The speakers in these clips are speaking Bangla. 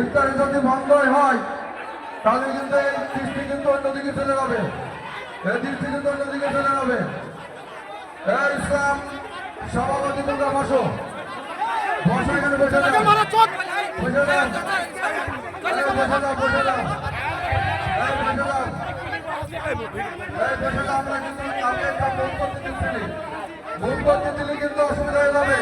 ইফতারি যদি বন্ধই হয় তাহলে কিন্তু এই দৃষ্টি কিন্তু অন্যদিকে চলে যাবে। এই দৃষ্টি কিন্তু অন্যদিকে চলে যাবে। ইসলাম সভাপতি তোমরা বসো। বসো এখানে বসে যাও। বসে যাও। বসে যাও বসে যাও। বসে যাও। এই বসে যাও। আমরা কিন্তু একটা করতে দিচ্ছি। করতে দিলে কিন্তু অসুবিধা হয়ে যাবে।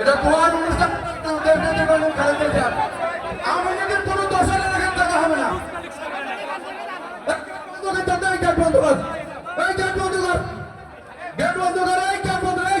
এটা স্যার আমি যদি কোনো দোষের এখানে টাকা হবে না বন্ধ করতে হবে, এই গেট বন্ধ কর এই গেট বন্ধ কর গেট বন্ধ কর এই গেট বন্ধ এই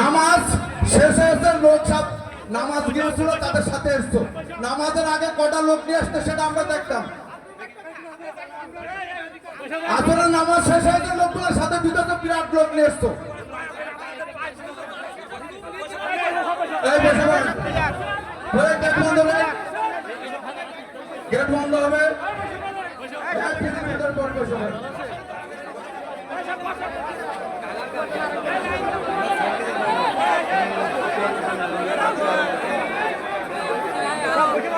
নামাজ শেষ হয়েছে, লোক সব নামাজ গিয়েছিল, তাদের সাথে এসছো। নামাজের আগে কটা লোক নিয়ে আসতো সেটা আমরা দেখতাম। আসলে নামাজ শেষ হয়েছে, লোকগুলোর সাথে বিগত বিরাট লোক নিয়ে। বলে গেট বন্ধ হবে। হবে।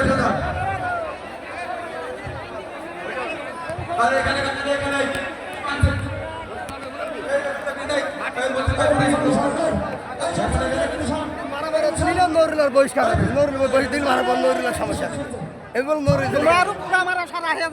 পর বসে যান। আর এখানে, এখানে, এখানে। মারা ছিল নৌরিলার সমস্যা এবং নৌরিল মারুপ আমরা সারা হয়ে